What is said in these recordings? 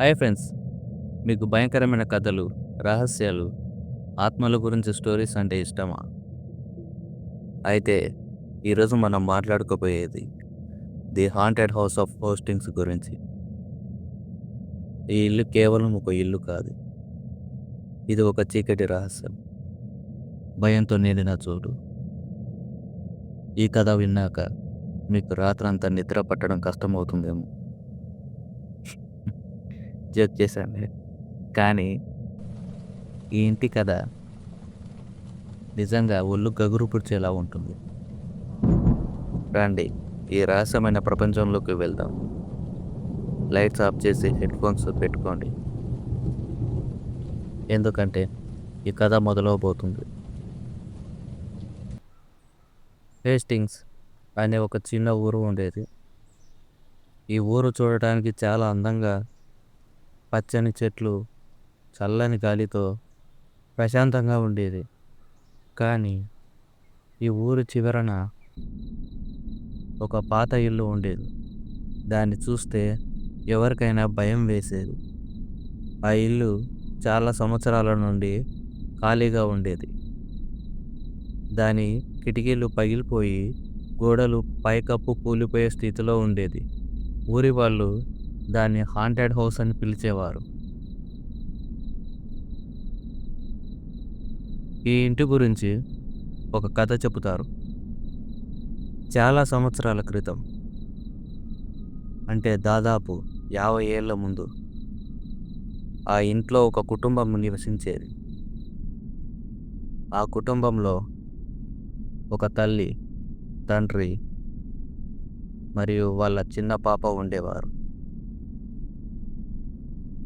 Hi friends. మీకు భయంకరమైన కథలు రహస్యాలు ఆత్మల గురించి స్టోరీస్ అంటే ఇష్టమా? అయితే ఈరోజు మనం మాట్లాడుకోబోయేది the haunted house of Hastings గురించి. ఈ ఇల్లు కేవలం ఒక ఇల్లు కాదు. ఇది ఒక చీకటి రహస్యం. భయంతో నిండిన చోటు. ఈ కథ విన్నాక మీకు రాత్రంతా నిద్ర పట్టడం కష్టమవుతుందేమో. జోక్ చేశాను కానీ ఈ ఇంటి కథ నిజంగా ఒళ్ళు గగురు పుడిచేలా ఉంటుంది. రండి ఈ రహస్యమైన ప్రపంచంలోకి వెళ్దాం. లైట్స్ ఆఫ్ చేసి హెడ్ ఫోన్స్ పెట్టుకోండి. ఎందుకంటే ఈ కథ మొదలవబోతుంది. హేస్టింగ్స్ అనే ఒక చిన్న ఊరు ఉండేది. ఈ ఊరు చూడటానికి చాలా అందంగా పచ్చని చెట్లు చల్లని గాలితో ప్రశాంతంగా ఉండేది. కానీ ఈ ఊరు చివరన ఒక పాత ఇల్లు ఉండేది. దాన్ని చూస్తే ఎవరికైనా భయం వేసేది. ఆ ఇల్లు చాలా సంవత్సరాల నుండి ఖాళీగా ఉండేది. దాని కిటికీలు పగిలిపోయి గోడలు పైకప్పు కూలిపోయే స్థితిలో ఉండేది. ఊరి వాళ్ళు దాన్ని హాంటెడ్ హౌస్ అని పిలిచేవారు. ఈ ఇంటి గురించి ఒక కథ చెబుతారు. చాలా సంవత్సరాల క్రితం. అంటే దాదాపు యాభై ఏళ్ళ ముందు. ఆ ఇంట్లో ఒక కుటుంబం నివసించేది. ఆ కుటుంబంలో ఒక తల్లి తండ్రి మరియు వాళ్ళ చిన్న పాప ఉండేవారు.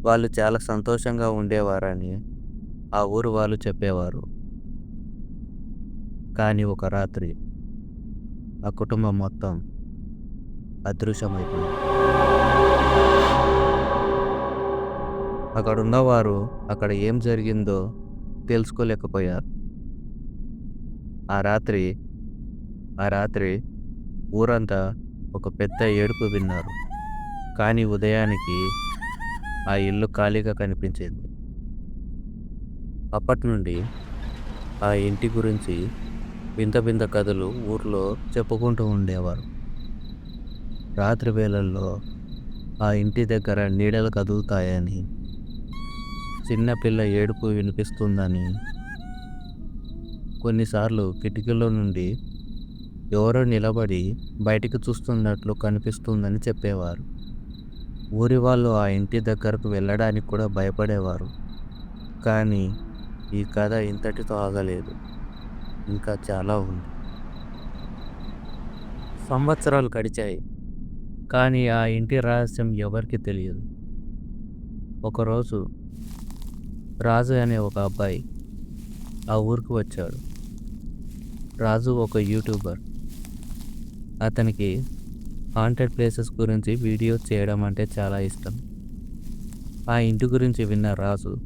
వాళ్ళు చాలా సంతోషంగా ఉండేవారని ఆ ఊరు వాళ్ళు చెప్పేవారు. కానీ ఒక రాత్రి ఆ కుటుంబం మొత్తం అదృశ్యమైపోయింది. అక్కడ ఉన్నవారు అక్కడ ఏం జరిగిందో తెలుసుకోలేకపోయారు. ఆ రాత్రి ఆ రాత్రి ఊరంతా ఒక పెద్ద ఏడుపు విన్నారు. కానీ ఉదయానికి ఆ ఇల్లు ఖాళీగా కనిపించేది. అప్పటి నుండి ఆ ఇంటి గురించి వింత వింత కథలు ఊర్లో చెప్పుకుంటూ ఉండేవారు. రాత్రి వేళల్లో ఆ ఇంటి దగ్గర నీడలు కదులుతాయని చిన్నపిల్ల ఏడుపు వినిపిస్తుందని కొన్నిసార్లు కిటికీలో నుండి ఎవరో నిలబడి బయటికి చూస్తున్నట్లు కనిపిస్తుందని చెప్పేవారు. ఊరి వాళ్ళు ఆ ఇంటి దగ్గరకు వెళ్ళడానికి కూడా భయపడేవారు. కానీ ఈ కథ ఇంతటితో ఆగలేదు. ఇంకా చాలా ఉంది. సంవత్సరాలు గడిచాయి. కానీ ఆ ఇంటి రహస్యం ఎవరికి తెలియదు. ఒకరోజు రాజు అనే ఒక అబ్బాయి ఆ ఊరికి వచ్చాడు. రాజు ఒక యూట్యూబర్. అతనికి హాంటెడ్ ప్లేసెస్ గురించి వీడియో చేయడం అంటే చాలా ఇష్టం. ఆ ఇంటి గురించి విన్న రాజు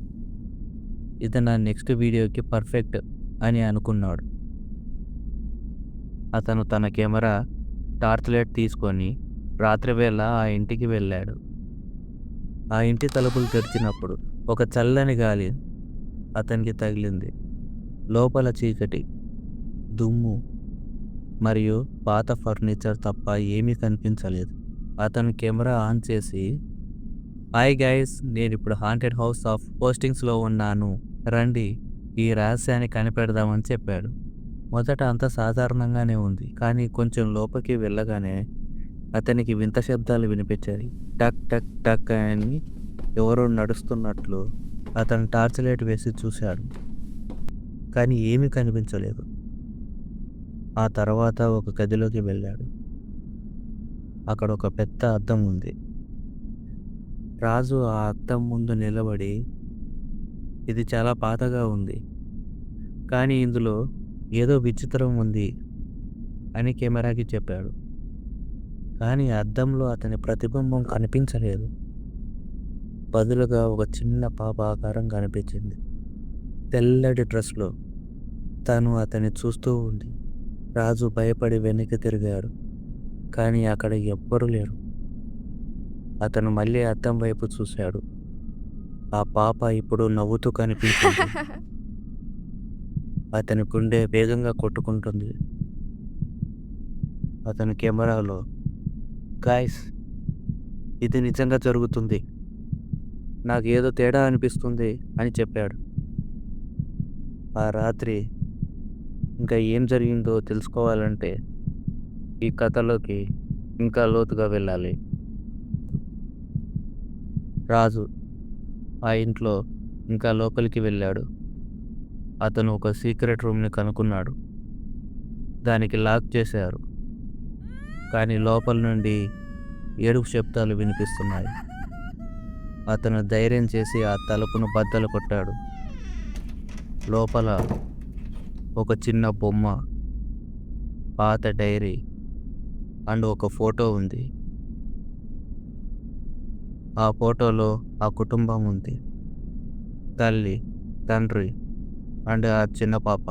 ఇది నా నెక్స్ట్ వీడియోకి పర్ఫెక్ట్ అని అనుకున్నాడు. అతను తన కెమెరా టార్చ్ లైట్ తీసుకొని రాత్రివేళ ఆ ఇంటికి వెళ్ళాడు. ఆ ఇంటి తలుపులు తెరిచినప్పుడు ఒక చల్లని గాలి అతనికి తగిలింది. లోపల చీకటి దుమ్ము మరియు పాత ఫర్నిచర్ తప్ప ఏమీ కనిపించలేదు. అతను కెమెరా ఆన్ చేసి హాయ్ గైస్ నేను ఇప్పుడు హాంటెడ్ హౌస్ ఆఫ్ పోస్టింగ్స్లో ఉన్నాను. రండి ఈ రహస్యాన్ని కనిపెడదామని చెప్పాడు. మొదట అంత సాధారణంగానే ఉంది కానీ కొంచెం లోపలికి వెళ్ళగానే అతనికి వింత శబ్దాలు వినిపించాయి. టక్ టక్ టక్ అని ఎవరో నడుస్తున్నట్లు అతను టార్చ్ లైట్ వేసి చూశాడు. కానీ ఏమీ కనిపించలేదు. ఆ తర్వాత ఒక గదిలోకి వెళ్ళాడు. అక్కడ ఒక పెద్ద అద్దం ఉంది. రాజు ఆ అద్దం ముందు నిలబడి ఇది చాలా పాతగా ఉంది. కానీ ఇందులో ఏదో విచిత్రం ఉంది అని కెమెరాకి చెప్పాడు. కానీ అద్దంలో అతని ప్రతిబింబం కనిపించలేదు. బదులుగా ఒక చిన్న పాప ఆకారం కనిపించింది. తెల్లటి డ్రెస్లో తను అతన్ని చూస్తూ ఉంది. రాజు భయపడి వెనక్కి తిరిగాడు కానీ అక్కడ ఎవ్వరూ లేరు. అతను మళ్ళీ అద్దం వైపు చూశాడు. ఆ పాప ఇప్పుడు నవ్వుతూ కనిపించింది. అతని గుండె వేగంగా కొట్టుకుంటుంది. అతని కెమెరాలో గాయస్ ఇది నిజంగా జరుగుతుంది. నాకు ఏదో తేడా అనిపిస్తుంది అని చెప్పాడు. ఆ రాత్రి ఇంకా ఏం జరిగిందో తెలుసుకోవాలంటే ఈ కథలోకి ఇంకా లోతుగా వెళ్ళాలి. రాజు ఆ ఇంట్లో ఇంకా లోపలికి వెళ్ళాడు. అతను ఒక సీక్రెట్ రూమ్ని కనుక్కున్నాడు. దానికి లాక్ చేశారు. కానీ లోపల నుండి ఏడుపు శబ్దాలు వినిపిస్తున్నాయి. అతను ధైర్యం చేసి ఆ తలుపును బద్దలు కొట్టాడు. లోపల ఒక చిన్న బొమ్మ పాత డైరీ అండ్ ఒక ఫోటో ఉంది. ఆ ఫోటోలో ఆ కుటుంబం ఉంది. తల్లి తండ్రి అండ్ ఆ చిన్న పాప.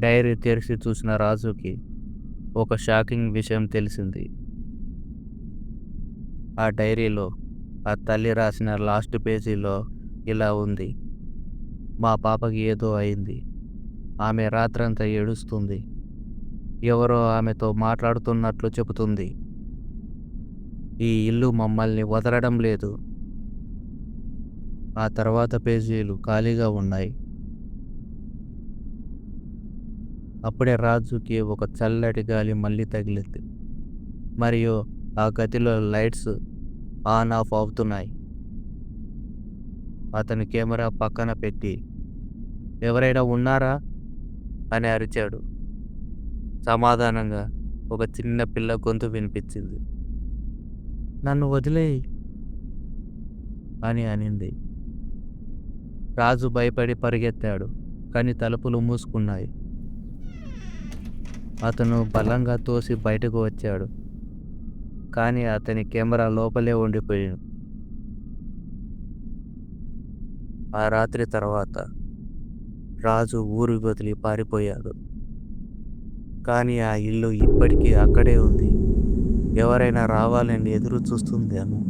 డైరీ తెరిచి చూసిన రాజుకి ఒక షాకింగ్ విషయం తెలిసింది. ఆ డైరీలో ఆ తల్లి రాసిన లాస్ట్ పేజీలో ఇలా ఉంది. మా పాపకి ఏదో అయింది. ఆమె రాత్రంతా ఏడుస్తుంది. ఎవరో ఆమెతో మాట్లాడుతున్నట్లు చెబుతుంది. ఈ ఇల్లు మమ్మల్ని వదలడం లేదు. ఆ తర్వాత పేజీలు ఖాళీగా ఉన్నాయి. అప్పుడే రాజుకి ఒక చల్లటి గాలి మళ్ళీ తగిలింది. మరియు ఆ గదిలో లైట్స్ ఆన్ ఆఫ్ అవుతున్నాయి. అతని కెమెరా పక్కన పెట్టి ఎవరైనా ఉన్నారా? అని అరిచాడు. సమాధానంగా ఒక చిన్న పిల్ల గొంతు వినిపించింది. నన్ను వదిలేయి అని అనింది. రాజు భయపడి పరిగెత్తాడు కానీ తలుపులు మూసుకున్నాయి. అతను బలంగా తోసి బయటకు వచ్చాడు కానీ అతని కెమెరా లోపలే ఉండిపోయాడు ఆ రాత్రి తర్వాత రాజు ఊరు వదిలి పారిపోయాడు. కానీ ఆ ఇల్లు ఇప్పటికీ అక్కడే ఉంది. ఎవరైనా రావాలని ఎదురు చూస్తుందేమో?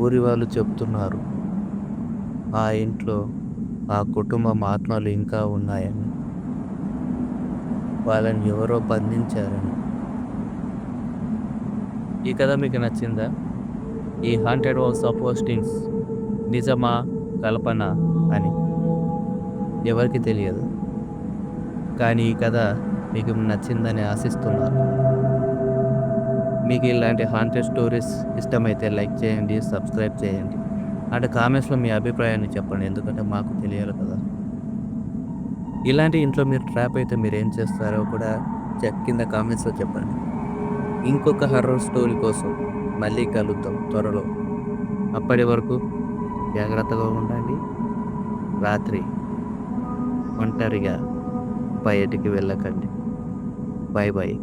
ఊరి వాళ్ళు చెప్తున్నారు. ఆ ఇంట్లో ఆ కుటుంబం ఆత్మలు ఇంకా ఉన్నాయని. వాళ్ళని ఎవరో బంధించారని. ఈ కథ మీకు నచ్చిందా? ఈ హాంటెడ్ వాల్స్ ఆఫ్ పోస్టింగ్స్ నిజమా కల్పన అని. ఎవరికి తెలియదు. కానీ ఈ కథ మీకు నచ్చిందని ఆశిస్తున్నాను. మీకు ఇలాంటి హాంటెడ్ స్టోరీస్ ఇష్టమైతే లైక్ చేయండి సబ్స్క్రైబ్ చేయండి. అంటే కామెంట్స్లో మీ అభిప్రాయాన్ని చెప్పండి ఎందుకంటే మాకు తెలియాలి కదా. ఇలాంటి ఇంట్లో మీరు ట్రాప్ అయితే మీరు ఏం చేస్తారో కూడా చెక్ కింద కామెంట్స్లో చెప్పండి. ఇంకొక హర్రర్ స్టోరీ కోసం మళ్ళీ కలుద్దాం త్వరలో. అప్పటి వరకు జాగ్రత్తగా ఉండండి. రాత్రి ఒంటరిగా బయటికి వెళ్ళకండి. Bye bye